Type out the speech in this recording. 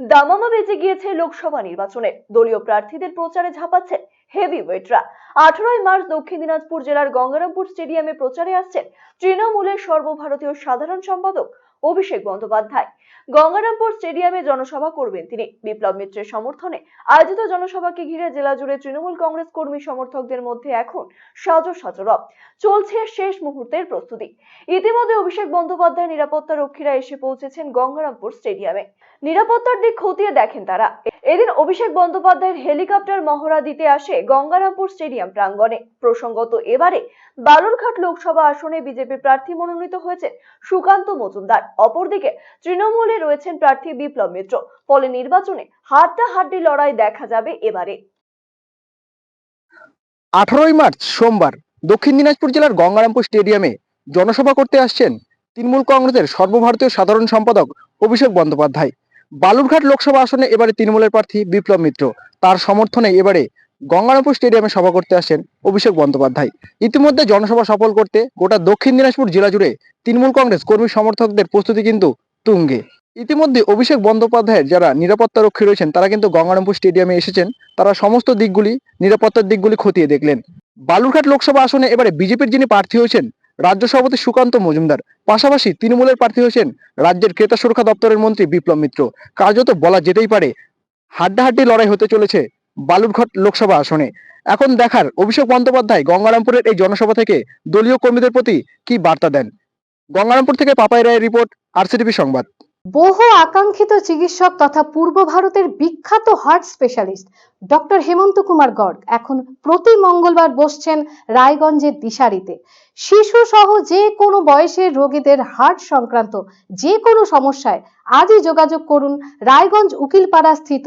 দামামা বেজে গিয়েছে লোকসভা নির্বাচনে। দলীয় প্রার্থীদের প্রচারে ঝাঁপাচ্ছেন হেভি ওয়েটরা আঠারোই মার্চ দক্ষিণ দিনাজপুর জেলার গঙ্গারামপুর স্টেডিয়ামে প্রচারে আসছেন তৃণমূলের সর্বভারতীয় সাধারণ সম্পাদক অভিষেক বন্দ্যোপাধ্যায়। গঙ্গারামপুর স্টেডিয়ামে জনসভা করবেন তিনি। বিপ্লব মিত্রের সমর্থনে আয়োজিত জনসভাকে ঘিরে জেলা জুড়ে তৃণমূল কংগ্রেস কর্মী সমর্থকদের মধ্যে এখন সাজো সাজরব চলছে শেষ মুহূর্তের প্রস্তুতি। ইতিমধ্যে অভিষেক বন্দ্যোপাধ্যায় নিরাপত্তা রক্ষীরা এসে পৌঁছেছেন গঙ্গারামপুর স্টেডিয়ামে। নিরাপত্তার দিক খতিয়ে দেখেন তারা। এদিন অভিষেক বন্দ্যোপাধ্যায়ের হেলিকপ্টার মহড়া দিতে আসে গঙ্গারামপুর স্টেডিয়াম প্রাঙ্গণে। প্রসঙ্গত এবারে বালুরঘাট লোকসভা আসনে বিজেপি প্রার্থী মনোনীত হয়েছে সুকান্ত মজুমদার। অপরদিকে তৃণমূলে রয়েছেন প্রার্থী বিপ্লব মিত্র। ফলে নির্বাচনে হাড্ডাহাড্ডি লড়াই দেখা যাবে এবারে। আঠারোই মার্চ সোমবার দক্ষিণ দিনাজপুর জেলার গঙ্গারামপুর স্টেডিয়ামে জনসভা করতে আসছেন তৃণমূল কংগ্রেসের সর্বভারতীয় সাধারণ সম্পাদক অভিষেক বন্দ্যোপাধ্যায়। বালুরঘাট লোকসভা আসনে এবারে তৃণমূলের প্রার্থী বিপ্লব মিত্র। তার সমর্থনে এবারে গঙ্গারামপুর স্টেডিয়ামে সভা করতে আসেন অভিষেক বন্দ্যোপাধ্যায়। ইতিমধ্যে জনসভা সফল করতে গোটা দক্ষিণ দিনাজপুর জেলা জুড়ে তৃণমূল কংগ্রেস কর্মী সমর্থকদের প্রস্তুতি কিন্তু তুঙ্গে। ইতিমধ্যে অভিষেক বন্দ্যোপাধ্যায়ের যারা নিরাপত্তা রক্ষী রয়েছেন, তারা কিন্তু গঙ্গারামপুর স্টেডিয়ামে এসেছেন। তারা সমস্ত দিকগুলি, নিরাপত্তার দিকগুলি খতিয়ে দেখলেন। বালুরঘাট লোকসভা আসনে এবারে বিজেপির যিনি প্রার্থী হয়েছেন, রাজ্য সভাপতি সুকান্ত মজুমদার। পাশাপাশি তৃণমূলের প্রার্থী হয়েছেন রাজ্যের ক্রেতা সুরক্ষা দপ্তরের মন্ত্রী বিপ্লব মিত্র। কার্যত বলা যেতেই পারে, হাড্ডাহাড্ডি লড়াই হতে চলেছে বালুরঘাট লোকসভা আসনে। এখন দেখার অভিষেক বন্দ্যোপাধ্যায় গঙ্গারামপুরের এই জনসভা থেকে দলীয় কর্মীদের প্রতি কি বার্তা দেন? গঙ্গারামপুর থেকে পাপাই রায়ের রিপোর্ট, আরসিটিভি সংবাদ। বহু আকাঙ্ক্ষিত চিকিৎসক তথা পূর্ব ভারতের বিখ্যাত heart specialist, doctor Hemant Kumar Garg এখন প্রতি মঙ্গলবার বসছেন রায়গঞ্জের দিশারিতে। শিশু সহ যে কোনো বয়সের রোগীদের হার্ট সংক্রান্ত যে কোনো সমস্যায় আজই যোগাযোগ করুন রায়গঞ্জ উকিলপাড়া স্থিত